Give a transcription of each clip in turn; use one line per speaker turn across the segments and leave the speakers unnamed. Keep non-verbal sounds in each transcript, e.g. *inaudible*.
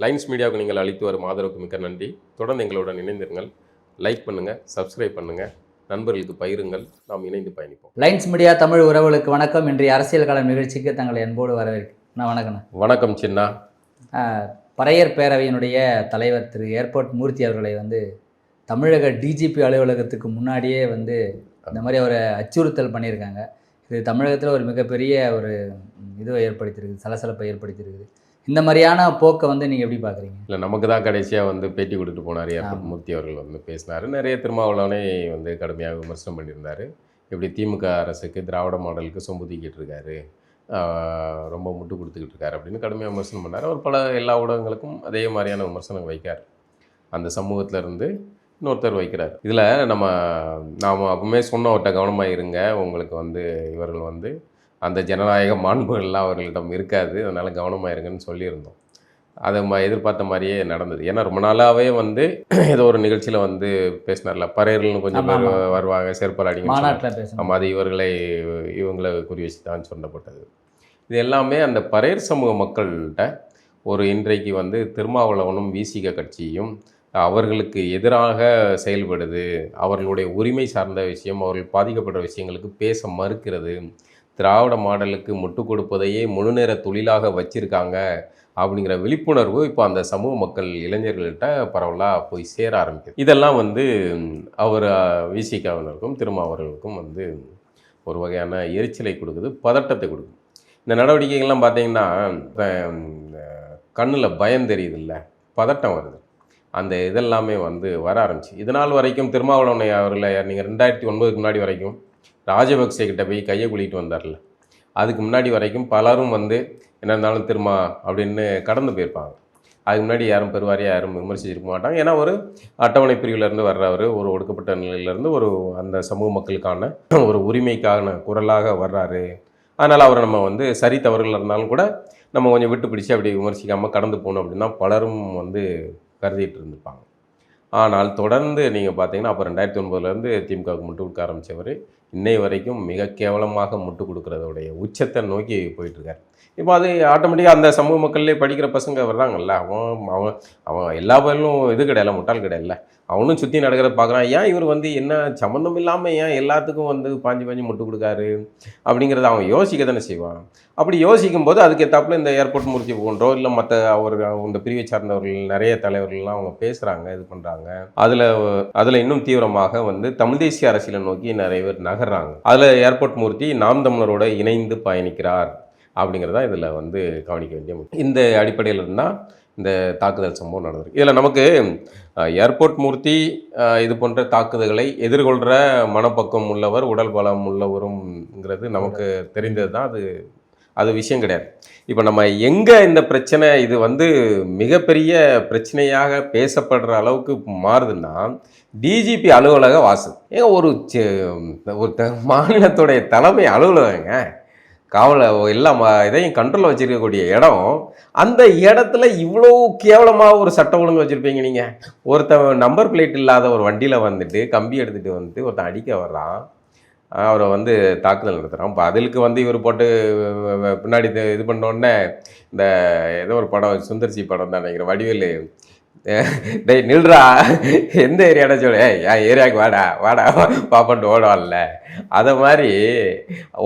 Lines மீடியாவுக்கு நீங்கள் அளித்து வரும் ஆதரவுக்கு மிக்க நன்றி. தொடர்ந்து எங்களுடன் இணைந்திருங்கள். லைக் பண்ணுங்கள் சப்ஸ்கிரைப் பண்ணுங்கள் நண்பர்களுக்கு பகிருங்கள். நாம் இணைந்து பயணிப்போம்.
லைன்ஸ் மீடியா தமிழ் உறவுகளுக்கு வணக்கம். இன்றைய அரசியல் களம் நிகழ்ச்சிக்கு தங்களை அன்போடு வரவேற்கிறேன் நான் வணக்கண்ணா.
வணக்கம் சின்னா.
பறையர் பேரவையினுடைய தலைவர் திரு. ஏர்போர்ட் மூர்த்தி அவர்களை வந்து தமிழக டிஜிபி அலுவலகத்துக்கு முன்னாடியே வந்து இந்த மாதிரி ஒரு அச்சுறுத்தல் பண்ணியிருக்காங்க. இது தமிழகத்தில் ஒரு மிகப்பெரிய ஒரு இதுவை ஏற்படுத்தியிருக்குது சலசலப்பை ஏற்படுத்தியிருக்குது இந்த மாதிரியான போக்கை வந்து நீங்கள் எப்படி பார்க்குறீங்க
இல்லை நமக்கு தான் கடைசியாக வந்து பேட்டி கொடுத்துட்டு போனார் ஏர்போர்ட் மூர்த்தி அவர்கள் வந்து பேசினார். நிறைய திருமாவளவனை வந்து கடுமையாக விமர்சனம் பண்ணியிருந்தார். இப்படி திமுக அரசுக்கு திராவிட மாடலுக்கு சொம்பு தூக்கிட்டு இருக்காரு ரொம்ப முட்டு கொடுத்துக்கிட்டு இருக்காரு அப்படின்னு கடுமையாக விமர்சனம் பண்ணார். அவர் பல எல்லா ஊடகங்களுக்கும் அதே மாதிரியான விமர்சனம் வைக்கார். அந்த சமூகத்துல இருந்து இன்னொருத்தர் வைக்கிறார். இதில் நம்ம நாம் அப்பவுமே சொன்னவர்கிட்ட கவனமாக இருங்க உங்களுக்கு வந்து இவர்கள் வந்து அந்த ஜனநாயக மாண்புகள்லாம் அவர்களிடம் இருக்காது. அதனால் கவனமாக இருங்கன்னு சொல்லியிருந்தோம். அதை எதிர்பார்த்த மாதிரியே நடந்தது. ஏன்னா ரொம்ப நாளாகவே வந்து *clears throat* ஏதோ ஒரு நிகழ்ச்சியில் வந்து பேசினார்ல. பறையர்கள்னு கொஞ்சம் பேர். வருவாங்க செருப்பலாடிங்க ஆமாம் அது இவர்களை இவங்களை குறி வச்சு தான் சொல்லப்பட்டது. இது எல்லாமே அந்த பறையர் சமூக மக்கள்கிட்ட ஒரு இன்றைக்கு வந்து திருமாவளவனும் விசிக கட்சியும் அவர்களுக்கு எதிராக செயல்படுது. அவர்களுடைய உரிமை சார்ந்த விஷயம் அவர்கள் பாதிக்கப்படுற விஷயங்களுக்கு பேச மறுக்கிறது. திராவிட மாடலுக்கு முட்டு கொடுப்பதையே முழுநேர தொழிலாக வச்சுருக்காங்க அப்படிங்கிற விழிப்புணர்வு இப்போ அந்த சமூக மக்கள் இளைஞர்கள்ட்ட பரவலாக போய் சேர ஆரம்பிக்குது. இதெல்லாம் வந்து அவர் விசிகாவினருக்கும் திருமாவர்களுக்கும் வந்து ஒரு வகையான எரிச்சலை கொடுக்குது பதட்டத்தை கொடுக்குது. இந்த நடவடிக்கைகள்லாம் பார்த்தீங்கன்னா இப்போ கண்ணில் பயம் தெரியுதுல்ல பதட்டம் வருது. அந்த இதெல்லாமே வந்து வர ஆரம்பிச்சு. இதனால் வரைக்கும் திருமாவளவனை அவர்களை நீங்கள் ரெண்டாயிரத்தி ஒன்பதுக்கு முன்னாடி வரைக்கும் ராஜபக்சே கிட்ட போய் கையை குளிட்டு வந்தார்ல. அதுக்கு முன்னாடி வரைக்கும் பலரும் வந்து என்ன இருந்தாலும் திருமா அப்படின்னு கடந்து போயிருப்பாங்க. அதுக்கு முன்னாடி யாரும் பெருவாரியாக யாரும் விமர்சிச்சிருக்க மாட்டாங்க. ஏன்னா ஒரு அட்டவணை பிரிவிலேருந்து வர்றவர் ஒரு ஒடுக்கப்பட்ட நிலையிலேருந்து ஒரு அந்த சமூக மக்களுக்கான ஒரு உரிமைக்கான குரலாக வர்றாரு. அதனால் அவரை நம்ம வந்து சரி தவறுகள் இருந்தாலும் கூட நம்ம கொஞ்சம் விட்டு பிடிச்சு அப்படி விமர்சிக்காமல் கடந்து போகணும் அப்படின்னா பலரும் வந்து கருதிட்டு இருந்திருப்பாங்க. ஆனால் தொடர்ந்து நீங்கள் பார்த்தீங்கன்னா அப்போ ரெண்டாயிரத்தி ஒன்பதுலேருந்து திமுகவுக்கு முட்டு கொடுக்க ஆரம்பித்தவர் இன்னை வரைக்கும் மிக கேவலமாக முட்டு கொடுக்குறதோடைய உச்சத்தை நோக்கி போயிட்டுருக்கார். இப்போ அது ஆட்டோமேட்டிக்காக அந்த சமூக மக்கள்லேயே படிக்கிற பசங்க வர்றாங்கல்ல அவன் அவன் அவன் எல்லா பயிலும் இது கிடையாது முட்டாள் கிடையாது அவனும் சுற்றி நடக்கிறத பார்க்குறான். ஏன் இவர் வந்து என்ன சம்மந்தம் இல்லாமல் ஏன் எல்லாத்துக்கும் வந்து பாஞ்சு பாஞ்சு முட்டு கொடுக்காரு அப்படிங்கிறத அவன் யோசிக்க தானே செய்வான். அப்படி யோசிக்கும் போது அதுக்கு ஏற்றாப்புல இந்த ஏர்போர்ட் முடிச்சு போன்றோ இல்லை மற்ற அவர் இந்த பிரிவை சார்ந்தவர்கள் நிறைய தலைவர்கள்லாம் அவங்க பேசுகிறாங்க இது பண்ணுறாங்க அதில் அதில் இன்னும் தீவிரமாக வந்து தமிழ் தேசிய அரசியலை நோக்கி நிறைய பேர் நகர்றாங்க. அதில் ஏர்போர்ட் மூர்த்தி நாம் தமிழரோட இணைந்து பயணிக்கிறார் அப்படிங்கிறதா இதில் வந்து கவனிக்க வேண்டிய முக்கியம். இந்த அடிப்படையில் இருந்தால் இந்த தாக்குதல் சம்பவம் நடந்திருக்கு. இதில் நமக்கு ஏர்போர்ட் மூர்த்தி இது போன்ற தாக்குதல்களை எதிர்கொள்கிற மனப்பக்கம் உள்ளவர் உடல் பலம் உள்ளவரும்ங்கிறது நமக்கு தெரிந்தது தான் அது அது விஷயம் கிடையாது. இப்போ நம்ம எங்கே இந்த பிரச்சனை இது வந்து மிகப்பெரிய பிரச்சனையாக பேசப்படுற அளவுக்கு மாறுதுன்னா டிஜிபி அலுவலக வாசல். ஏங்க ஒரு ஒரு மாநிலத்துடைய தலைமை அலுவலகங்க காவலை எல்லா இதையும் கண்ட்ரோலில் வச்சுருக்கக்கூடிய இடம் அந்த இடத்துல இவ்வளோ கேவலமாக ஒரு சட்ட ஒழுங்கு வச்சுருப்பீங்க நீங்கள் ஒருத்தன் நம்பர் பிளேட் இல்லாத ஒரு வண்டியில் வந்துட்டு கம்பி எடுத்துகிட்டு வந்துட்டு ஒருத்தன் அடிக்க வர்றான். அவரை வந்து தாக்குதல் நடத்துகிறான் இப்போ அதிலுக்கு வந்து இவர் போட்டு பின்னாடி இது பண்ணோடனே பண்ண உடனே இந்த ஏதோ ஒரு படம் சுந்தர்சி படம் தான் நினைக்கிறேன் வடிவேலு. டேய் நில்றா. எந்த ஏரியாடா சொல்லு என் ஏரியாவுக்கு வாடா வாடா. பாப்பான்ட்டு ஓடுவான்ல. அதை மாதிரி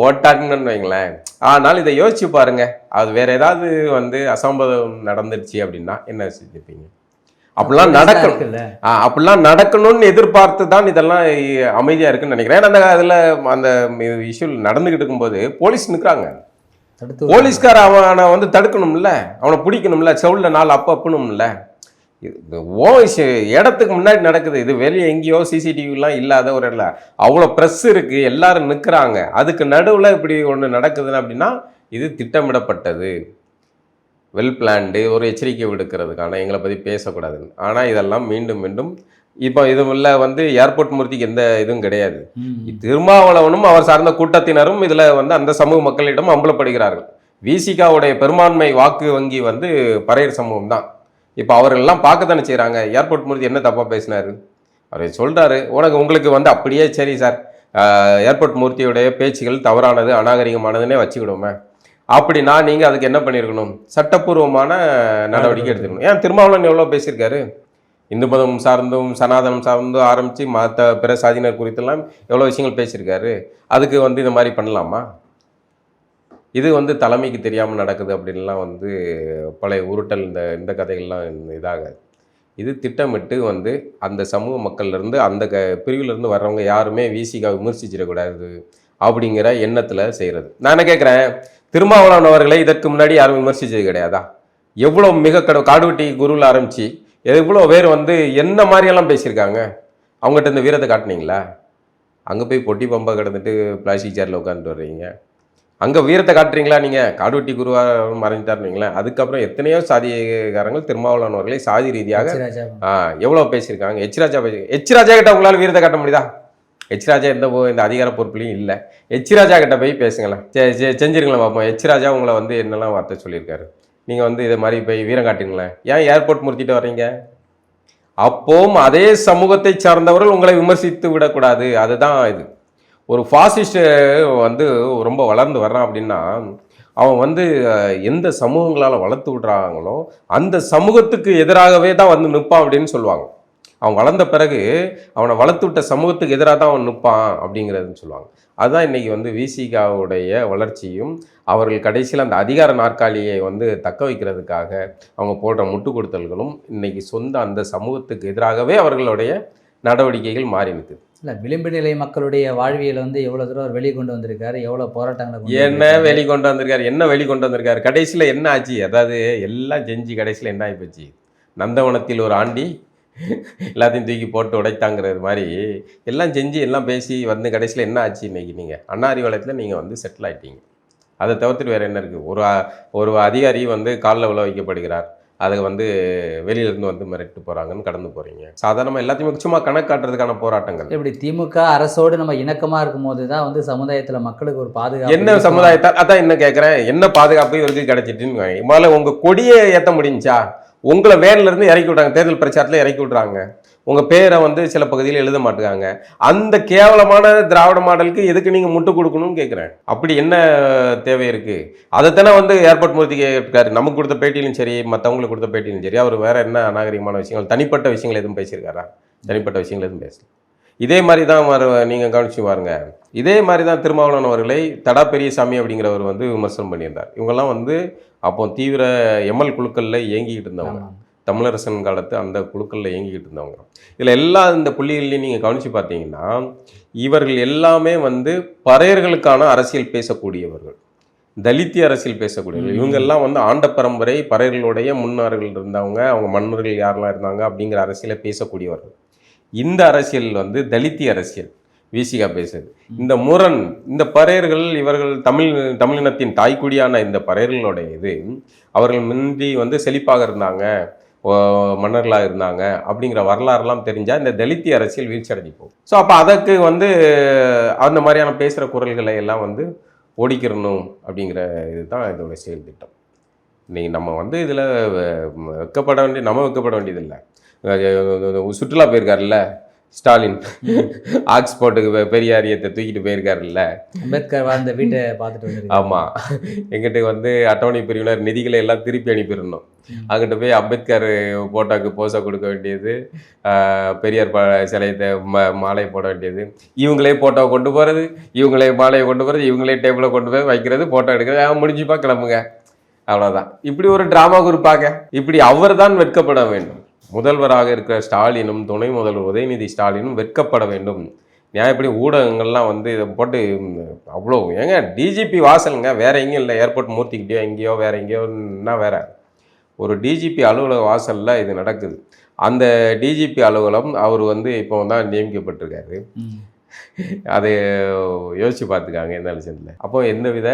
ஓட்டாங்கன்னு வைங்களேன். ஆனால் இதை யோசிச்சு பாருங்க. அது வேற ஏதாவது வந்து அசம்பதம் நடந்துருச்சு அப்படின்னா என்ன செஞ்சுருப்பீங்க? அப்படிலாம் நடக்கணும். அப்படிலாம் நடக்கணும்னு எதிர்பார்த்து தான் இதெல்லாம் இ- அமைதியா இருக்குன்னு நினைக்கிறேன். ஏன்னா அந்த அதில் அந்த இஷ்யூ நடந்துகிட்டு இருக்கும்போது போலீஸ் நிற்கிறாங்க போலீஸ்கார அவனை வந்து தடுக்கணும்ல. அவனை பிடிக்கணும்ல. செவுல நாலு அப்ப அப்புணும்ல. ஓ இடத்துக்கு முன்னாடி நடக்குது. இது வெளியே எங்கேயோ சிசிடிவிலாம் இல்லாத ஒரு இடத்துல. அவ்வளோ ப்ரெஸ் இருக்கு. எல்லாரும் நிற்கிறாங்க அதுக்கு நடுவில் இப்படி ஒன்று நடக்குதுன்னு அப்படின்னா இது திட்டமிடப்பட்டது. வெல் பிளான்டு ஒரு எச்சரிக்கை விடுக்கிறதுக்கான எங்களை பற்றி பேசக்கூடாதுன்னு ஆனால் இதெல்லாம் மீண்டும் மீண்டும் இப்போ இது உள்ள வந்து ஏர்போர்ட் மூர்த்திக்கு எந்த இதுவும் கிடையாது. திருமாவளவனும் அவர் சார்ந்த கூட்டத்தினரும் இதில் வந்து அந்த சமூக மக்களிடம் அம்பலப்படுகிறார்கள். விசிகாவுடைய பெரும்பான்மை வாக்கு வங்கி வந்து பறையர் சமூகம் தான். இப்போ அவர்கள்லாம் பார்க்க தானே செய்கிறாங்க ஏர்போர்ட் மூர்த்தி என்ன தப்பாக பேசினாரு? அவர் சொல்கிறாரு உனக்கு உங்களுக்கு வந்து அப்படியே சரி சார். ஏர்போர்ட் மூர்த்தியுடைய பேச்சுகள் தவறானது அநாகரிகமானதுன்னே வச்சுக்கிடுவோமே. அப்படின்னா நீங்கள் அதுக்கு என்ன பண்ணியிருக்கணும்? சட்டப்பூர்வமான நடவடிக்கை எடுத்துக்கணும். ஏன் திருமாவளவன் எவ்வளோ பேசியிருக்காரு? இந்து மதம் சார்ந்தும் சனாதனம் சார்ந்தும் ஆரம்பித்து மற்ற பிற சாதியினர் குறித்தெல்லாம் எவ்வளோ விஷயங்கள் பேசியிருக்காரு? அதுக்கு வந்து இந்த மாதிரி பண்ணலாமா? இது வந்து தலைமைக்கு தெரியாமல் நடக்குது அப்படின்லாம் வந்து பழைய உருட்டல் இந்த இந்த கதைகள்லாம் இதாகாது இது திட்டமிட்டு வந்து அந்த சமூக மக்கள்லேருந்து அந்த க பிரிவிலேருந்து வர்றவங்க யாருமே விசிகா விமர்சிச்சிடக்கூடாது அப்படிங்கிற எண்ணத்தில் செய்கிறது நான் என்ன கேட்குறேன் திருமாவளவன் அவர்களை இதற்கு முன்னாடி யாரும் விமர்சித்தது கிடையாதா? எவ்வளோ மிக கட காடுவெட்டி குருவில் ஆரம்பித்து எவ்வளோ பேர் வந்து என்ன மாதிரியெல்லாம் பேசியிருக்காங்க? அவங்ககிட்ட இந்த வீரத்தை காட்டுனீங்களா? அங்கே போய் பொட்டி பம்பா கிடந்துட்டு பிளாஸ்டிக் சேரில் உட்காந்துட்டு வர்றீங்க. அங்கே வீரத்தை காட்டுறீங்களா நீங்கள் காடுவெட்டி குருவா மறைஞ்சிட்டாருனீங்களா? அதுக்கப்புறம் எத்தனையோ சாதிகாரங்கள் திருமாவளவன் அவர்களை சாதி ரீதியாக எவ்வளோ பேசியிருக்காங்க? எச் ராஜா பேசி எச் ராஜா கிட்ட உங்களால் வீரத்தை காட்ட முடியுதா? எச் ராஜா எந்த இந்த அதிகார பொறுப்புலையும் இல்லை. எச் ராஜா கிட்ட போய் பேசுங்களேன். செ- செஞ்சிருங்களேன் பார்ப்போம் எச் ராஜா உங்களை வந்து என்னெல்லாம் வார்த்தை சொல்லியிருக்காரு? நீங்கள் வந்து இதை மாதிரி போய் வீரம் காட்டுங்களேன். ஏன் ஏர்போர்ட் முறுத்திட்டு வர்றீங்க? அப்போவும் அதே சமூகத்தை சார்ந்தவர்கள் உங்களை விமர்சித்து விடக்கூடாது. அதுதான் இது. ஒரு ஃபாசிஸ்ட் வந்து ரொம்ப வளர்ந்து வர்றான் அப்படின்னா அவன் வந்து எந்த சமூகங்களால் வளர்த்து விடுறாங்களோ அந்த சமூகத்துக்கு எதிராகவே தான் வந்து நிற்பான் அப்படின்னு சொல்லுவாங்க. அவன் வளர்ந்த பிறகு அவனை வளர்த்து விட்ட சமூகத்துக்கு எதிராக தான் அவன் நிற்பான் அப்படிங்கிறதுன்னு சொல்லுவாங்க. அதுதான் இன்னைக்கு வந்து விசிகாவுடைய வளர்ச்சியும் அவர்கள் கடைசியில் அந்த அதிகார நாற்காலியை வந்து தக்க வைக்கிறதுக்காக அவங்க போடுற முட்டு கொடுத்தல்களும் இன்னைக்கு சொந்த அந்த சமூகத்துக்கு எதிராகவே அவர்களுடைய நடவடிக்கைகள் மாறி நிற்குது.
இல்லை விளிம்பு நிலை மக்களுடைய வாழ்வியலை வந்து எவ்வளோ தூரம் அவர் வெளியே கொண்டு வந்திருக்காரு எவ்வளோ போராட்டங்களை
என்ன
வந்திருக்காரு.
வெளி கொண்டு வந்திருக்காரு என்ன வெளி கொண்டு வந்திருக்காரு? கடைசியில் என்ன ஆச்சு? அதாவது எல்லாம் செஞ்சு கடைசியில் என்ன ஆகிப்போச்சு நந்தவனத்தில் ஒரு ஆண்டி எல்லாத்தையும் தூக்கி போட்டு உடைத்தாங்கிறது மாதிரி எல்லாம் செஞ்சு எல்லாம் பேசி வந்து கடைசியில் என்ன ஆச்சு இன்னைக்கு நீங்கள் அண்ணாரி வளையத்தில் நீங்கள் வந்து செட்டில் ஆயிட்டீங்க. அதை தவிர்த்துட்டு வேறு என்ன இருக்குது ஒரு ஒரு அதிகாரி வந்து காலில் விழ வைக்கப்படுகிறார். அதை வந்து வெளியிலேருந்து வந்து மிரட்டு போகிறாங்கன்னு கடந்து போகிறீங்க சாதாரணமாக எல்லாத்தையுமே சும்மா கணக்கு காட்டுறதுக்கான போராட்டங்கள்.
இப்படி திமுக அரசோடு நம்ம இணக்கமா இருக்கும்போது தான் வந்து சமுதாயத்துல மக்களுக்கு ஒரு பாதுகாப்பு
என்ன. சமுதாயத்தால் அதான் என்ன கேட்குறேன் என்ன பாதுகாப்பு இவருக்கு கிடைச்சிட்டுன்னு. முதல்ல உங்க கொடியை ஏற்ற முடிஞ்சா? உங்களை வேன்லேருந்து இறக்கி விட்றாங்க தேர்தல் பிரச்சாரத்தில் இறக்கி விட்றாங்க உங்கள் பேரை வந்து சில பகுதியில் எழுத மாட்டுக்காங்க அந்த கேவலமான திராவிட மாடலுக்கு எதுக்கு நீங்கள் முட்டு கொடுக்கணும்னு கேட்குறேன் அப்படி என்ன தேவை இருக்குது அதைத்தானே வந்து ஏர்போர்ட் மூர்த்தி கேட்காரு நமக்கு கொடுத்த பேட்டியிலும் சரி மற்றவங்களுக்கு கொடுத்த பேட்டியிலும் சரி. அவர் வேறு என்ன அநாகரிகமான விஷயங்கள் தனிப்பட்ட விஷயங்கள் எதுவும் பேசியிருக்காரா? தனிப்பட்ட விஷயங்கள் எதுவும் பேசல. இதே மாதிரி தான் வர நீங்கள் கவனிச்சு பாருங்க. இதே மாதிரி தான் திருமாவளவன் அவர்களை தடா பெரியசாமி அப்படிங்கிறவர் வந்து விமர்சனம் பண்ணியிருந்தார். இவங்கெல்லாம் வந்து அப்போ தீவிர எம்எல் குழுக்களில் இயங்கிக்கிட்டு இருந்தவங்க. தமிழரசன் காலத்து அந்த குழுக்களில் இயங்கிக்கிட்டு இருந்தவங்க. இதில் எல்லா இந்த புள்ளிகள்லையும் நீங்கள் கவனித்து பார்த்தீங்கன்னா இவர்கள் எல்லாமே வந்து பறையர்களுக்கான அரசியல் பேசக்கூடியவர்கள். தலித்திய அரசியல் பேசக்கூடியவர்கள். இவங்கெல்லாம் வந்து ஆண்ட பரம்பரை பறையர்களுடைய முன்னார்கள் இருந்தவங்க அவங்க மன்னர்கள் யாரெல்லாம் இருந்தாங்க அப்படிங்கிற அரசியலை பேசக்கூடியவர்கள். இந்த அரசியல் வந்து தலித்திய அரசியல். விசிகா பேசுது இந்த முரண் இந்த பறையர்கள் இவர்கள் தமிழ் தமிழினத்தின் தாய்க்குடியான இந்த பறையர்களுடைய இது அவர்கள் முந்தி வந்து செழிப்பாக இருந்தாங்க மன்னர்களாக இருந்தாங்க அப்படிங்கிற வரலாறுலாம் தெரிஞ்சால் இந்த தலித்திய அரசியல் வீழ்ச்சி அடைஞ்சு போகும். ஸோ அப்போ அதற்கு வந்து அந்த மாதிரியான பேசுகிற குரல்களை எல்லாம் வந்து ஒடிக்கிறணும் அப்படிங்கிற இதுதான் இதோட செயல் திட்டம் இன்னைக்கு நம்ம வந்து இதில் வெக்கப்பட வேண்டிய நம்ம வெக்கப்பட வேண்டியதில்லை. சுற்றுலா போயிருக்காருல்ல ஸ்டாலின். ஆக்ஸ்போர்ட்டுக்கு பெரியாரியத்தை தூக்கிட்டு போயிருக்காருல்ல.
அம்பேத்கர் வாழ்ந்த வீட்டை பார்த்துட்டு
ஆமாம் எங்கிட்ட வந்து அட்டவணை பிரிவினர் நிதிகளை எல்லாம் திருப்பி அனுப்பிடணும். அங்கிட்ட போய் அம்பேத்கர் போட்டோக்கு போஸை கொடுக்க வேண்டியது பெரியார் ப சிலையத்தை ம மாலை போட வேண்டியது இவங்களே போட்டோ கொண்டு போகிறது இவங்களே மாலையை கொண்டு போகிறது இவங்களே டேபிளை கொண்டு போய் வைக்கிறது போட்டோ எடுக்கிறது முடிஞ்சுப்பா கிளம்புங்க. அவ்வளோதான் இப்படி ஒரு டிராமா குறிப்பாக இப்படி அவர் தான் வெட்கப்பட வேண்டும். முதல்வராக இருக்கிற ஸ்டாலினும் துணை முதல்வர் உதயநிதி ஸ்டாலினும் வெட்கப்பட வேண்டும். நியாயப்படி ஊடகங்கள்லாம் வந்து இதை போட்டு அவ்வளோ ஏங்க டிஜிபி வாசலுங்க வேற எங்கேயும் இல்லை. ஏர்போர்ட் மூர்த்திக்கிட்டேயோ எங்கேயோ வேற எங்கேயோன்னா வேற? ஒரு டிஜிபி அலுவலக வாசலில் இது நடக்குது. அந்த டிஜிபி அலுவலகம் அவர் வந்து இப்போ தான் நியமிக்கப்பட்டிருக்காரு. அதை யோசிச்சு பார்த்துக்காங்க எந்த விஷயத்தில் அப்போ எந்தவித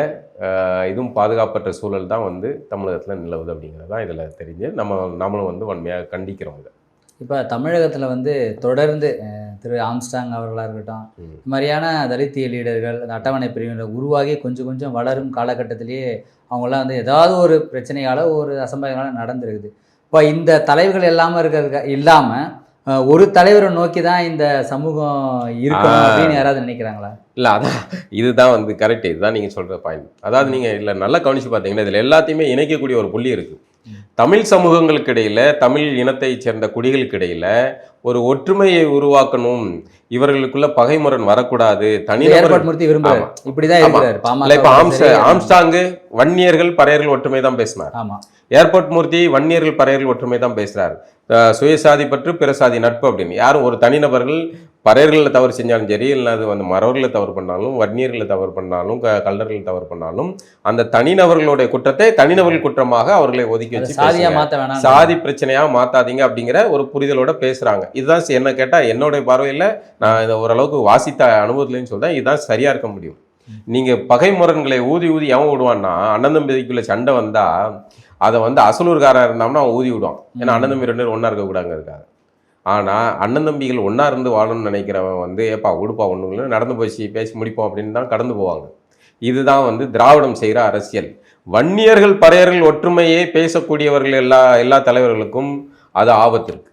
அஹ், இதுவும் பாதுகாப்பற்ற சூழல் தான் வந்து தமிழகத்தில் நிலவுது அப்படிங்கிறது தான் இதில் தெரிஞ்சு நம்ம நம்மளும் வந்து வன்மையாக கண்டிக்கிறோம் இதை.
இப்போ தமிழகத்தில் வந்து தொடர்ந்து திரு ஆம்ஸ்டாங் அவர்களாக இருக்கட்டும்
ம்.
இந்த மாதிரியான தலித்திய லீடர்கள் அந்த அட்டவணை பிரிவினர் உருவாகி கொஞ்சம் கொஞ்சம் வளரும் காலகட்டத்திலேயே அவங்களாம் வந்து ஏதாவது ஒரு பிரச்சனையால் ஒரு அசம்பாவிதனால நடந்திருக்குது. இப்போ இந்த தலைவர்கள் எல்லாமே இருக்கிறதுக்கு இல்லாமல் ஒரு தலைவரை நோக்கி தான் இந்த சமூகம் இருக்கணும்
ஆ.
அப்படின்னு யாராவது நினைக்கிறாங்களா?
இல்லை அதான் இதுதான் வந்து கரெக்ட் இதுதான் நீங்கள் சொல்கிற பாயிண்ட் அதாவது நீங்கள் இல்லை நல்லா கவனிச்சு பார்த்தீங்கன்னா இதில் எல்லாத்தையுமே இணைக்கக்கூடிய ஒரு புள்ளி இருக்குது தமிழ் சமூகங்களுக்கு இடையில தமிழ் இனத்தைச் சேர்ந்த குடிகளுக்கு இடையில ஒரு ஒற்றுமையை உருவாக்கணும். இவர்களுக்குள்ள பகைமுரண் வரக்கூடாது. தனிநபர்
விரும்புறாரு. இப்படிதான்
இப்ப. ஆம்ஸ்டாங்கு வன்னியர்கள் பறையர்கள் ஒற்றுமை தான் பேசினார்.
ஆமா.
ஏர்போர்ட் மூர்த்தி வன்னியர்கள் பறையர்கள் ஒற்றுமை தான் பேசுறாரு. அஹ் சுயசாதி பற்று பிறசாதி நட்பு அப்படின்னு. யாரும் ஒரு தனிநபர்கள் பறையர்களில் தவறு செஞ்சாலும் சரி இல்லை அது வந்து மறவர்களை தவறு பண்ணாலும் வன்னியர்களை தவறு பண்ணாலும் க கல்லர்கள் தவறு பண்ணாலும் அந்த தனிநபர்களுடைய குற்றத்தை தனிநபர்கள் குற்றமாக அவர்களை ஒதுக்கி வச்சு சாதி பிரச்சனையா மாத்தாதீங்க அப்படிங்கிற ஒரு புரிதலோட பேசுறாங்க. இதுதான் என்ன கேட்டா என்னுடைய பார்வையில நான் இதை ஓரளவுக்கு வாசித்த அனுபவத்துலன்னு சொல்றேன். இதுதான் சரியா இருக்க முடியும். நீங்க பகை முரண்களை ஊதி ஊதி எவன் விடுவான்னா அண்ணன் தம்பிக்குள்ள சண்டை வந்தா அதை வந்து அசலூர்காரன் இருந்தான்னா அவன் ஊதி விடுவான். ஏன்னா அண்ணன் தம்பி ரெண்டு பேரும் ஒண்ணா இருக்கக்கூடாங்க இருக்காங்க. ஆனா அண்ணன் தம்பிகள் ஒண்ணா இருந்து வாழணும்னு நினைக்கிறவன் வந்து ஏப்பா உடுப்பா ஒண்ணுங்கள நடந்து போச்சு பேசி முடிப்போம் அப்படின்னு தான் கடந்து போவாங்க. இதுதான் வந்து திராவிடம் செய்கிற அரசியல். வன்னியர்கள் பறையர்கள் ஒற்றுமையை பேசக்கூடியவர்கள் எல்லா எல்லா தலைவர்களுக்கும் அது ஆபத்து இருக்கு.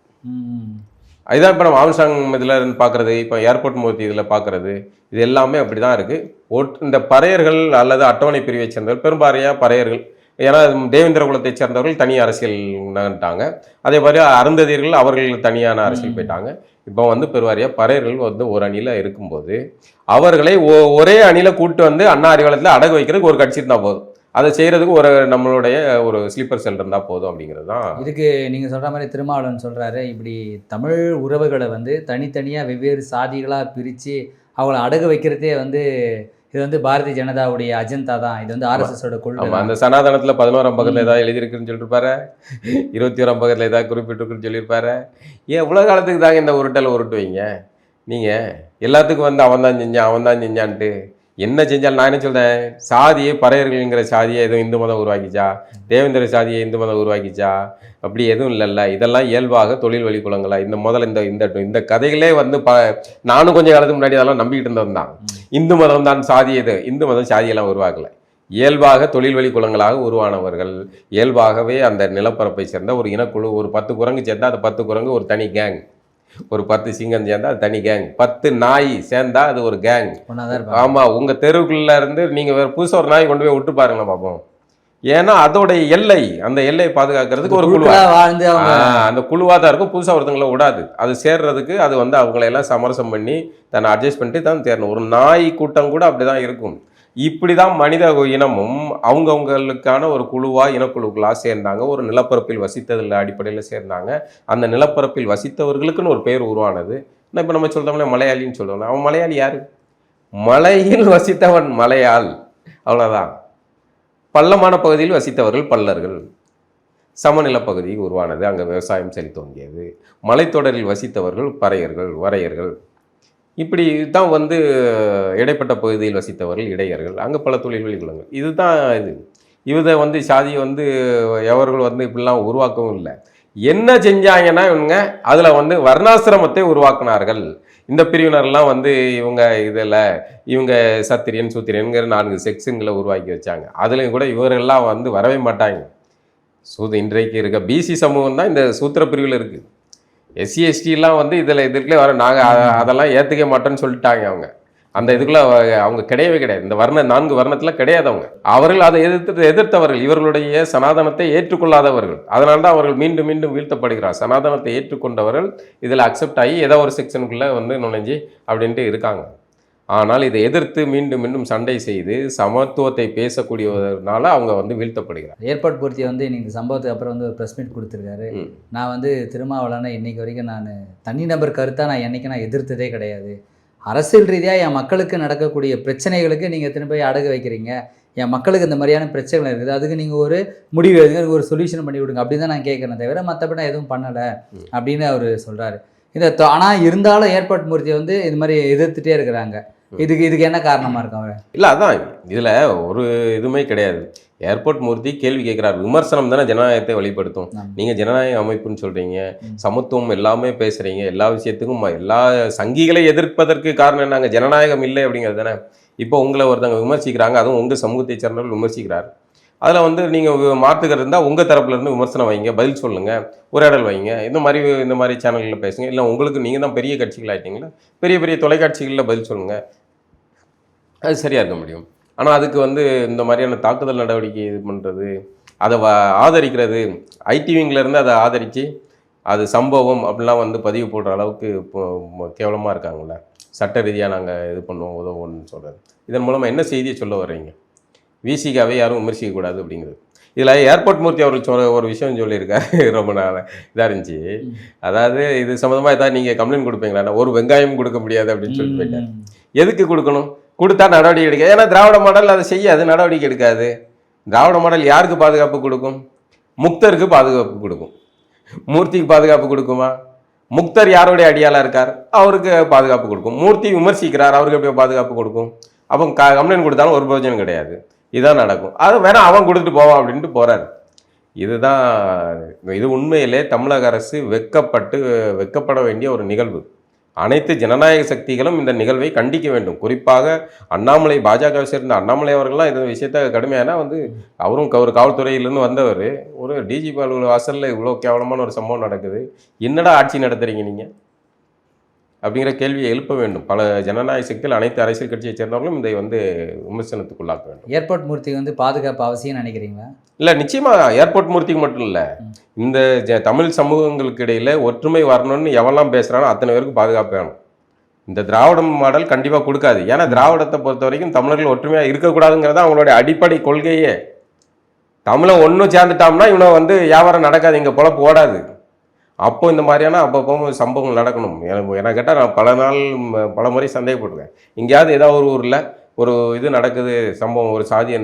அதுதான் இப்போ நம்ம ஆம்சாங் இதில் பார்க்குறது இப்போ ஏர்போர்ட் மூர்த்தி இதில் பார்க்குறது இது எல்லாமே அப்படி தான் இருக்குது ஒட் இந்த பறையர்கள் அல்லது அட்டவணை பிரிவை சேர்ந்தவர்கள் பெரும்பாறையாக பறையர்கள் ஏன்னா தேவேந்திர குலத்தை சேர்ந்தவர்கள் தனி அரசியல் நகர்ந்துட்டாங்க அதே மாதிரி அருந்ததியர்கள் அவர்கள் தனியான அரசியல். போயிட்டாங்க. இப்போ வந்து பெருவாரியாக பறையர்கள் வந்து ஒரு அணியில் இருக்கும்போது அவர்களை ஒ- ஒரே அணியில் கூட்டு வந்து அண்ணா அறிவாலயத்தில் அடகு வைக்கிறதுக்கு ஒரு கட்சி இருந்தால் போதும். அதை செய்கிறதுக்கு ஒரு நம்மளுடைய ஒரு ஸ்லீப்பர் செல் இருந்தால் போதும் அப்படிங்கிறது தான்.
இதுக்கு நீங்க சொல்ற மாதிரி திருமாவளவன் சொல்றாரு இப்படி தமிழ் உறவுகளை வந்து தனித்தனியா வெவ்வேறு சாதிகளா பிரிச்சு அவங்கள அடகு வைக்கிறதே வந்து இது வந்து பாரதிய ஜனதாவுடைய அஜெண்டா தான் இது வந்து ஆர்எஸ்எஸோட கொள்கை.
அந்த சனாதனத்துல பதினோராம் பக்கத்துல. ஏதாவது எழுதியிருக்குன்னு சொல்லிருப்பாரு இருபத்தி ஓராம் பக்கத்துல ஏதாவது குறிப்பிட்டிருக்குன்னு சொல்லியிருப்பாரு ஏன் உலக காலத்துக்கு தாங்க இந்த உருட்டல் உருட்டுவீங்க நீங்க எல்லாத்துக்கும் வந்து அவன் தான் செஞ்சான் அவன் தான் செஞ்சான்ட்டு என்ன செஞ்சாலும் நான் என்ன சொல்கிறேன் சாதியை பறையர்கள்ங்கிற சாதியை எதுவும் இந்து மதம் உருவாக்கிச்சா? தேவேந்திர சாதியை இந்து மதம் உருவாக்கிச்சா? அப்படி எதுவும் இல்லைல்ல. இதெல்லாம் இயல்பாக தொழில் வழி குலங்களா இந்த முதல்ல இந்த இந்த இந்த கதைகளே வந்து ப நானும் கொஞ்சம் காலத்துக்கு முன்னாடி அதெல்லாம் நம்பிக்கிட்டு இருந்தவன் தான். இந்து மதம் தான் சாதி இது. இந்து மதம் சாதியெல்லாம் உருவாக்கலை. இயல்பாக தொழில் வழி குலங்களாக உருவானவர்கள் இயல்பாகவே அந்த நிலப்பரப்பை சேர்ந்த ஒரு இனக்குழு ஒரு பத்து குரங்கு சேர்ந்தா அந்த பத்து குரங்கு ஒரு தனி கேங் ஒரு பத்து சிங்கம் சேர்ந்தா அது தனி கேங் பத்து நாய் சேர்ந்தா அது ஒரு கேங் ஆமா உங்க தெருவுக்குள்ள இருந்து நீங்க வேற புதுசா ஒரு நாய் கொண்டு போய் விட்டு பாருங்களேன் பாப்போம். ஏன்னா அதோட எல்லை அந்த எல்லையை பாதுகாக்கிறதுக்கு ஒரு குழு
குழுக்களா வாழ்ந்து அவங்க
ஆ, அந்த குழுவாக தான் இருக்கும். புதுசாக ஒருத்தங்கள விடாது. அது சேர்றதுக்கு அது வந்து அவங்களை எல்லாம் சமரசம் பண்ணி தன்னை அட்ஜஸ்ட் பண்ணிட்டு தான் தேரணும். ஒரு நாய் கூட்டம் கூட அப்படி தான் இருக்கும். இப்படி தான் மனித இனமும் அவங்கவுங்களுக்கான ஒரு குழுவாக இனக்குழுக்களாக சேர்ந்தாங்க. ஒரு நிலப்பரப்பில் வசித்ததில் அடிப்படையில் சேர்ந்தாங்க. அந்த நிலப்பரப்பில் வசித்தவர்களுக்குன்னு ஒரு பேர் உருவானது. இப்போ நம்ம சொல்கிறோம்ல மலையாளின்னு சொல்கிறோம் அவன் மலையாளி யார்? மலையில் வசித்தவன் மலையாள். அவ்வளோதான் பள்ளமான பகுதியில் வசித்தவர்கள் பல்லர்கள். சமநில பகுதி உருவானது. அங்கே விவசாயம் செழித்தோங்கியது. மலைத்தொடரில் வசித்தவர்கள் பறையர்கள் வரையர்கள். இப்படி தான் வந்து இடைப்பட்ட பகுதியில் வசித்தவர்கள் இடையர்கள். அங்கே பல தொழில்கள் உள்ளவங்க இதுதான் இது. இதை வந்து சாதியை வந்து எவர்கள் வந்து இப்படிலாம் உருவாக்கவும் இல்லை. என்ன செஞ்சாங்கன்னா இவங்க அதில் வந்து வர்ணாசிரமத்தை உருவாக்குனார்கள். இந்த பிரிவினர்லாம் வந்து இவங்க இதில் இவங்க சத்திரியன் சூத்திரியன்கிற நான்கு செக்ஸுங்களை உருவாக்கி வச்சாங்க. அதுலேயும் கூட இவரெல்லாம் வந்து வரவே மாட்டாங்க. சூத் இன்றைக்கு இருக்க பிசி சமூகம் தான் இந்த சூத்திர பிரிவில் இருக்குது எஸ்சி எஸ்டிலாம் வந்து இதில் இதுக்குள்ளே வர நாங்கள் அதெல்லாம் ஏற்றுக்க மாட்டோம்னு சொல்லிட்டாங்க அவங்க. அந்த இதுக்குள்ள அவங்க கிடையவே கிடையாது. இந்த வர்ண நான்கு வர்ணத்தில் கிடையாது அவங்க. அவர்கள் அதை எதிர்த்து எதிர்த்தவர்கள். இவர்களுடைய சனாதனத்தை ஏற்றுக்கொள்ளாதவர்கள். அதனால தான் அவர்கள் மீண்டும் மீண்டும் வீழ்த்தப்படுகிறார். சனாதனத்தை ஏற்றுக்கொண்டவர்கள் இதில் அக்செப்ட் ஆகி ஏதோ ஒரு செக்ஷனுக்குள்ளே வந்து நுழைஞ்சி அப்படின்ட்டு இருக்காங்க. ஆனால் இதை எதிர்த்து மீண்டும் மீண்டும் சண்டை செய்து சமத்துவத்தை பேசக்கூடியவதனால அவங்க வந்து வீழ்த்தப்படுகிறார்.
ஏர்போர்ட் பூர்த்தி வந்து இன்னைக்கு சம்பவத்துக்கு அப்புறம் வந்து ஒரு ப்ரெஸ் மீட் கொடுத்துருக்காரு. நான் வந்து திருமாவளவனை இன்னைக்கு வரைக்கும் நான் தனிநபர் கருத்தாக நான் என்னைக்கு நான் எதிர்த்ததே கிடையாது. அரசியல் ரீதியாக என் மக்களுக்கு நடக்கக்கூடிய பிரச்சனைகளுக்கு நீங்கள் திரும்ப போய் அடகு வைக்கிறீங்க. என் மக்களுக்கு இந்த மாதிரியான பிரச்சனைகள் இருக்குது. அதுக்கு நீங்கள் ஒரு முடிவு எடுங்க ஒரு சொல்யூஷன் பண்ணி விடுங்க. அப்படின்னு தான் நான் கேட்குறேன் தவிர மற்றபடி நான் எதுவும் பண்ணலை. அப்படின்னு அவர் சொல்கிறாரு இந்த ஆனால் இருந்தாலும் ஏர்போர்ட் மூர்த்தி வந்து இது மாதிரி எதிர்த்துட்டே இருக்கிறாங்க. இதுக்கு இதுக்கு என்ன காரணமாக இருக்கும் அவர்?
இல்லை அதான். இதில் ஒரு இதுவுமே கிடையாது. ஏர்போர்ட் மூர்த்தி கேள்வி கேட்குறாரு. விமர்சனம் தானே ஜனநாயகத்தை வெளிப்படுத்தும். நீங்கள் ஜனநாயக அமைப்புன்னு சொல்கிறீங்க. சமத்துவம் எல்லாமே பேசுகிறீங்க எல்லா விஷயத்துக்கும் எல்லா சங்கிகளை எதிர்ப்பதற்கு காரணம் என்னங்க? ஜனநாயகம் இல்லை அப்படிங்கிறது தானே. இப்போ உங்களை ஒருத்தவங்க விமர்சிக்கிறாங்க. அதுவும் உங்கள் சமூகத்தை சேர்ந்தவர்கள் விமர்சிக்கிறார். அதில் வந்து நீங்கள் மாற்றுக்கிறது இருந்தால் உங்கள் தரப்புலேருந்து விமர்சனம் வைங்க பதில் சொல்லுங்கள் உரையாடல் வைங்க. இந்த மாதிரி இந்த மாதிரி சேனல்களில் பேசுங்க. இல்லை உங்களுக்கு நீங்கள் தான் பெரிய கட்சிகள் ஆகிட்டீங்களா பெரிய பெரிய தொலைக்காட்சிகளில் பதில் சொல்லுங்கள் அது சரியாக இருக்க முடியும். ஆனால் அதுக்கு வந்து இந்த மாதிரியான தாக்குதல் நடவடிக்கை இது பண்ணுறது அதை வ ஆதரிக்கிறது ஐடிவிங்கிலேருந்து அதை ஆதரித்து அது சம்பவம் அப்படிலாம் வந்து பதிவு போடுற அளவுக்கு இப்போ கேவலமாக இருக்காங்களே சட்ட ரீதியாக நாங்கள் இது பண்ணுவோம் உதவுவோம்னு சொல்கிறது இதன் மூலமாக என்ன செய்தியை சொல்ல வர்றீங்க? விசிகாவே யாரும் விமர்சிக்கக்கூடாது அப்படிங்கிறது. இதில் ஏர்போர்ட் மூர்த்தி அவர்கள் சொல்ல ஒரு விஷயம் சொல்லியிருக்காரு *laughs* ரொம்ப நாள். இதாக இருந்துச்சு. அதாவது இது சம்மந்தமாக ஏதாவது நீங்கள் கம்ப்ளைண்ட் கொடுப்பீங்களா? ஒரு வெங்காயம் கொடுக்க முடியாது அப்படின்னு சொல்லிட்டு போயிட்டார். எதுக்கு கொடுக்கணும்? கொடுத்தா நடவடிக்கை எடுக்க. ஏன்னா திராவிட மாடல் அதை செய்யாது நடவடிக்கை எடுக்காது. திராவிட மாடல் யாருக்கு பாதுகாப்பு கொடுக்கும்? முக்தருக்கு பாதுகாப்பு கொடுக்கும். மூர்த்திக்கு பாதுகாப்பு கொடுக்குமா? முக்தர் யாருடைய அடியாளா இருக்கார்? அவருக்கு பாதுகாப்பு கொடுக்கும். மூர்த்தி விமர்சிக்கிறார் அவருக்கு எப்படி பாதுகாப்பு கொடுக்கும். அப்போ க கம்ப்ளைண்ட் கொடுத்தாலும் ஒரு பிரயோஜனம் கிடையாது. இதான் நடக்கும். அது வேணால் அவன் கொடுத்துட்டு போவான் அப்படின்ட்டு போகிறாரு இதுதான் இது உண்மையிலே தமிழக அரசு வெக்கப்பட்டு வெக்கப்பட வேண்டிய ஒரு நிகழ்வு. அனைத்து ஜனநாயக சக்திகளும் இந்த நிகழ்வை கண்டிக்க வேண்டும். குறிப்பாக அண்ணாமலை பாஜகவை சேர்ந்த அண்ணாமலை அவர்கள்லாம் இந்த விஷயத்த கடுமையானா வந்து அவரும் ஒரு காவல்துறையிலேருந்து வந்தவர். ஒரு டிஜிபி அலுவலக வாசலில் இவ்வளோ கேவலமான ஒரு சம்பவம் நடக்குது. என்னடா ஆட்சி நடத்துறீங்க நீங்கள் அப்படிங்கிற கேள்வியை எழுப்ப வேண்டும். பல ஜனநாயக சக்திகள் அனைத்து அரசியல் கட்சியை சேர்ந்தவர்களும் இதை வந்து விமர்சனத்துக்குள்ளாக்க வேண்டும்.
ஏர்போர்ட் மூர்த்திக்கு வந்து பாதுகாப்பு அவசியம் நினைக்கிறீங்களா?
இல்லை நிச்சயமா ஏர்போர்ட் மூர்த்திக்கு மட்டும் இல்லை. இந்த ஜ- தமிழ் சமூகங்களுக்கு இடையில ஒற்றுமை வரணும்னு எவெல்லாம் பேசுறானோ அத்தனை பேருக்கு பாதுகாப்பு வேணும். இந்த திராவிட மாடல் கண்டிப்பாக கொடுக்காது. ஏன்னா திராவிடத்தை பொறுத்த வரைக்கும் தமிழர்கள் ஒற்றுமையாக இருக்கக்கூடாதுங்கிறது அவங்களுடைய அடிப்படை கொள்கையே. தமிழன் ஒன்றும் சேர்ந்துட்டோம்னா இவனை வந்து வியாபாரம் நடக்காது இங்கே பொழப்பு ஓடாது. அப்போ இந்த மாதிரியான அப்பப்போ சம்பவங்கள் நடக்கணும். எனக்கு என கேட்டால் நான் பல நாள் பல முறை சந்தேகப்பட்டிருக்கேன். எங்கேயாவது ஏதாவது ஒரு ஊரில் ஒரு இது நடக்குது சம்பவம் ஒரு சாதிய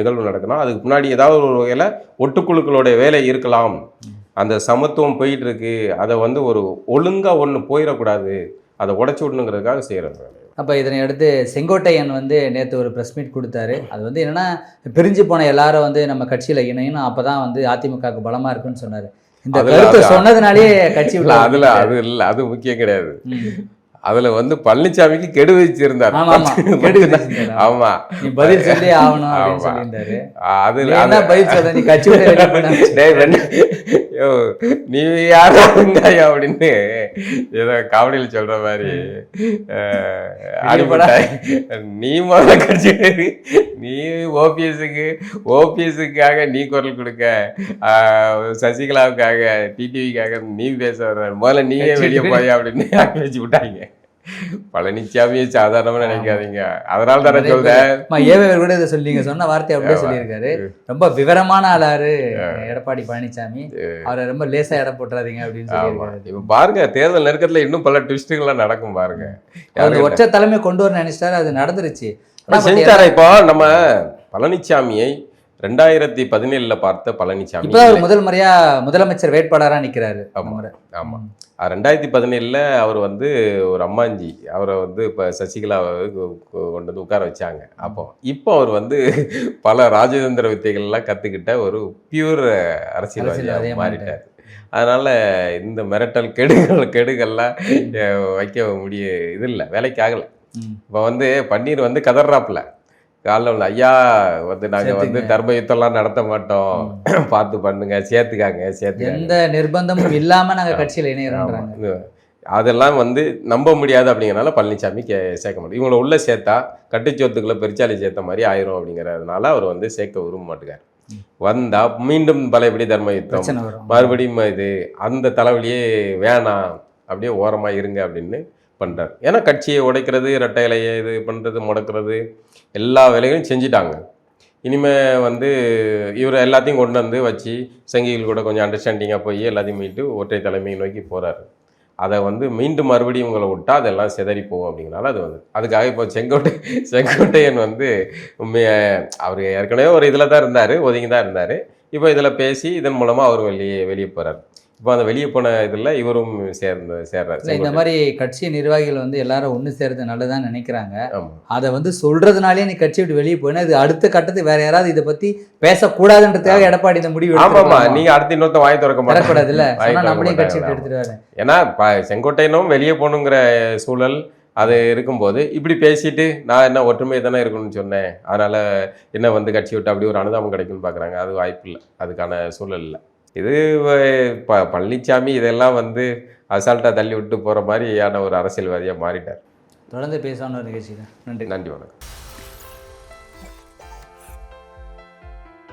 நிகழ்வு நடக்குன்னா அதுக்கு முன்னாடி ஏதாவது ஒரு வகையில் ஒட்டுக்குழுக்களுடைய வேலை இருக்கலாம். அந்த சமத்துவம் போயிட்டு இருக்கு அதை வந்து ஒரு ஒழுங்காக ஒன்று போயிடக்கூடாது. அதை உடச்சி விடணுங்கிறதுக்காக செய்கிறது
அப்போ இதனை அடுத்து செங்கோட்டையன் வந்து நேற்று ஒரு ப்ரெஸ் மீட் கொடுத்தாரு. அது வந்து என்னென்னா பிரிஞ்சு போன எல்லாரும் வந்து நம்ம கட்சியில் இணையணும். அப்போ தான் வந்து அதிமுகவுக்கு பலமாக இருக்குன்னு சொன்னார். இந்த
அதுல
கருத்தை சொன்னதுனாலே கட்சி
அதுல அது இல்லை அது முக்கியம் கிடையாது. அதுல வந்து பழனிசாமிக்கு கெடு வச்சிருந்தார்
ஆமா *laughs* பதில் சொல்லி ஆகணும் அப்படின்னு
ஆமா.
சொல்லியிருந்தாரு.
அது
நீ என்ன பதில் சொல்ற? நீ கட்சி *laughs*
நீ யாரா அப்படின்னு ஏதோ காமெடியில் சொல்ற மாதிரி அஹ், அடிபட்டாய். நீ முதல்ல கட்சி. நீ ஓபிஎஸ்க்கு ஓபிஎஸ்க்காக நீ குரல் கொடுக்க சசிகலாவுக்காக டிடிவிக்காக நீ பேச வர்ற. முதல்ல நீயே வெளியே. போய் அப்படின்னு பேச்சு விட்டாங்க? பழனிசாமியை சாதாரணமா நினைக்காதீங்க. அதனால தானே சொல்றேன்.
ஏவேவர் கூட இதை சொல்லி நீங்க சொன்ன வார்த்தை அப்படியே. சொல்லியிருக்காரு. ரொம்ப விவரமான ஆளாரு எடப்பாடி பழனிசாமி அவரை ரொம்ப லேசா எடை போட்டுறாதீங்க அப்படின்னு சொல்லியிருக்காரு.
இப்ப பாருங்க தேர்தல் நெருக்கத்துல இன்னும் பல ட்விஸ்ட்டுகள்லாம் நடக்கும் பாருங்க.
ஒற்றை தலைமை கொண்டு வர நினைச்சிட்டாரு. அது நடந்துருச்சு.
செஞ்சாரா இப்போ? நம்ம பழனிசாமியை ரெண்டாயிரத்தி பதினேழுல பார்த்த பழனிசாமி
அவர் முதல் முறையா முதலமைச்சர் வேட்பாளரா நிக்கிறாரு
ஆமா.
நம்ம முறை.
ஆமா. அஹ் ரெண்டாயிரத்தி பதினேழுல அவர் வந்து ஒரு அம்மாஞ்சி அவரை வந்து இப்போ சசிகலாவை கொண்டு வந்து உட்கார வச்சாங்க. அப்போ இப்போ அவர் வந்து பல ராஜதந்திர வித்தைகள்லாம் கத்துக்கிட்ட ஒரு பியூர் அரசியல்வாதியாக
அரசியல்வாதியா
மாறிட்டார். அதனால இந்த மிரட்டல் கெடுகள் கெடுகள்லாம் வைக்க முடிய இது இல்லை வேலைக்கு ஆகலை. இப்போ வந்து பன்னீர் வந்து கதறாப்புல காலைல வந்து ஐயா வந்து நாங்கள் வந்து. தர்ம யுத்தம்லாம் நடத்த மாட்டோம். *clears throat* பார்த்து பண்ணுங்க சேர்த்துக்காங்க சேர்த்துக்காங்க.
எந்த நிர்பந்தமும் இல்லாம நாங்க கட்சியில இணையறோம்ன்றாங்க.
ஆமா. அதெல்லாம் வந்து நம்ப முடியாது அப்படிங்கறனால பழனிசாமி கே சேர்க்க மாட்டோம். இவங்களை உள்ள சேர்த்தா கட்டுச்சோத்துக்குள்ள பெருச்சாலி சேர்த்த மாதிரி ஆயிரும் அப்படிங்கறதுனால அவர் வந்து சேர்க்க விரும்ப மாட்டேங்கார் வந்தா மீண்டும் பழையபடி தர்ம யுத்தம். மறுபடியும் இது அந்த தலைவலியே வேணாம் அப்படியே ஓரமா இருங்க அப்படின்னு பண்ணுறார் ஏன்னா கட்சியை உடைக்கிறது இரட்டை இலையை இது பண்ணுறது முடக்கிறது எல்லா வேலைகளையும் செஞ்சிட்டாங்க. இனிமேல் வந்து இவர் எல்லாத்தையும் கொண்டு வந்து வச்சு சங்கிகள் கூட கொஞ்சம் அண்டர்ஸ்டாண்டிங்காக போய் எல்லாத்தையும் மீட்டு ஒற்றை தலைமையை நோக்கி போகிறாரு அதை வந்து மீண்டும் மறுபடியும் உங்களை விட்டா அதெல்லாம் சிதறி போகும் அப்படிங்கிறனால அது வந்து அதுக்காக இப்போ செங்கோட்டை செங்கோட்டையன் வந்து உண்மைய அவர் ஏற்கனவே ஒரு இதில் தான் இருந்தார் ஒதுங்கி தான் இருந்தார். இப்போ இதில் பேசி இதன் மூலமாக அவர் வெளியே வெளியே போகிறார் இப்போ அந்த வெளியே போன இதில் இவரும் சேர்ந்து சேர்றாரு
இல்ல, இந்த மாதிரி கட்சி நிர்வாகிகள் வந்து எல்லாரும் ஒண்ணு சேர்றது நல்லதான் நினைக்கிறாங்க.
ஆமாம்
அதை வந்து சொல்றதுனாலே நீ கட்சி விட்டு வெளியே போயினா இது அடுத்த கட்டத்துக்கு வேற யாராவது இதை பத்தி பேசக்கூடாதுன்றதுக்காக எடப்பாடி இந்த முடிவு எடுத்திருக்கலாமா?
நீங்கள் அடுத்த இன்னொருத்த வாய் திறக்க
சொன்னா
திறக்க
நம்மளையும் கட்சி. விட்டு எடுத்துட்டு வரேன்
ஏன்னா செங்கோட்டையனும் வெளியே போகணுங்கிற சூழல் அது இருக்கும்போது இப்படி பேசிட்டு நான் என்ன ஒற்றுமை தானே இருக்கணும்னு சொன்னேன். அதனால் என்ன வந்து கட்சி விட்டு அப்படி ஒரு அனுதாபம் கிடைக்கும்னு பார்க்குறாங்க அது வாய்ப்பு இல்லை. அதுக்கான சூழல் இல்லை. இது ப பழனிசாமி இதெல்லாம் வந்து அசால்ட்டாக தள்ளி விட்டு போகிற மாதிரியான ஒரு அரசியல்வாதியாக மாறிட்டார்.
தொடர்ந்து பேசணும் நிகழ்ச்சி தான் நன்றி.
நன்றி வணக்கம்.